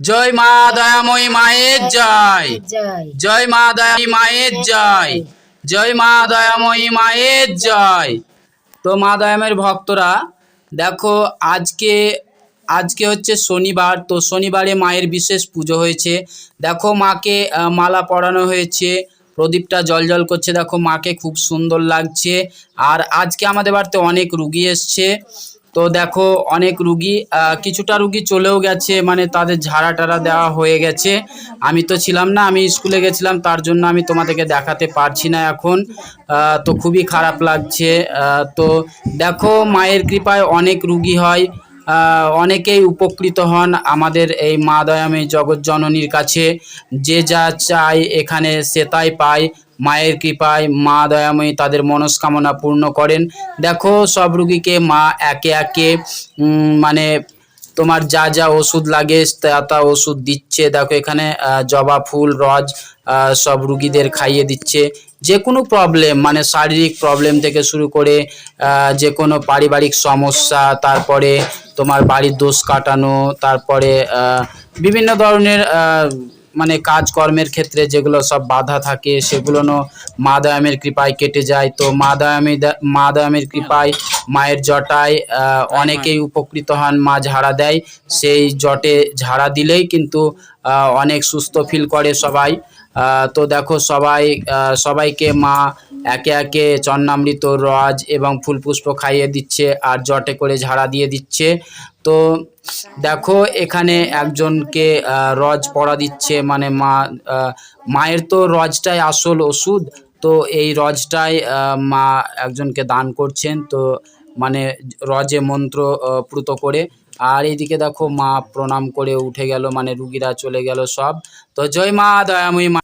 জয় মা দয়াময়ী মায়ের জয়। জয়। মা দয়াময়ী মায়ের জয়। জয় মা দয়াময়ী মায়ের জয়। তো মা দয়াময়ের ভক্তরা দেখো আজকে আজকে হচ্ছে শনিবার তো শনিবারে মায়ের বিশেষ পুজো হয়েছে। দেখো মাকে মালা পরানো হয়েছে প্রদীপটা জল জল করছে দেখো মাকে খুব সুন্দর লাগছে। আর আজকে আমাদের বাড়িতে অনেক রুগী এসছে। তো দেখো অনেক রুগী কিছুটা রুগী চলেও গেছে মানে তাদের ঝাড়া টাড়া দেওয়া হয়ে গেছে। আমি তো ছিলাম না, আমি স্কুলে গেছিলাম, তার জন্য আমি তোমাদেরকে দেখাতে পারছি না এখন। তো খুবই খারাপ লাগছে তো দেখো মায়ের কৃপায় অনেক রুগী হয় অনেকেই উপকৃত হন আমাদের এই মা দয়ামী জগৎ জননীর কাছে। যে যা চায় এখানে সে তাই পায়। মায়ের কৃপায় মা দয়াময়ী তাদের মনস্কামনা পূর্ণ করেন। দেখো, সব রুগীকে মা একে একে মানে তোমার যা যা ওষুধ লাগে, তা তা ওষুধ দিচ্ছে। দেখো, এখানে জবা ফুল, রজ সব রুগীদের খাইয়ে দিচ্ছে। যে কোনো প্রবলেম মানে শারীরিক প্রবলেম থেকে শুরু করে যে কোনো পারিবারিক সমস্যা, তারপরে তোমার বাড়ির দোষ কাটানো, তারপরে বিভিন্ন ধরনের মানে কাজকর্মের ক্ষেত্রে যেগুলো সব বাধা থাকে সেগুলো মা দয়ামের কৃপায় কেটে যায়। তো মা দয়ামী মা দয়ামের কৃপায় মায়ের জটায় অনেকেই উপকৃত হন মা ঝাড়া দেয়। সেই জটে ঝাড়া দিলেই কিন্তু অনেক সুস্থ ফিল করে সবাই। তো দেখো সবাই সবাইকে মা একে একে চন্নামৃত রজ এবং ফুল পুষ্প খাইয়ে দিচ্ছে আর জটে করে ঝাড়া দিয়ে দিচ্ছে। তো দেখো, এখানে একজনকে রজ পড়া দিচ্ছে মানে মা মায়ের তো রজটাই আসল ওষুধ। তো এই রজটাই মা একজনকে দান করছেন, তো মানে রজে মন্ত্র প্রুত করে। আর এইদিকে দেখো, মা প্রণাম করে উঠে গেল মানে রুগীরা চলে গেল সব। তো জয় মা, দয়াময়ী মা।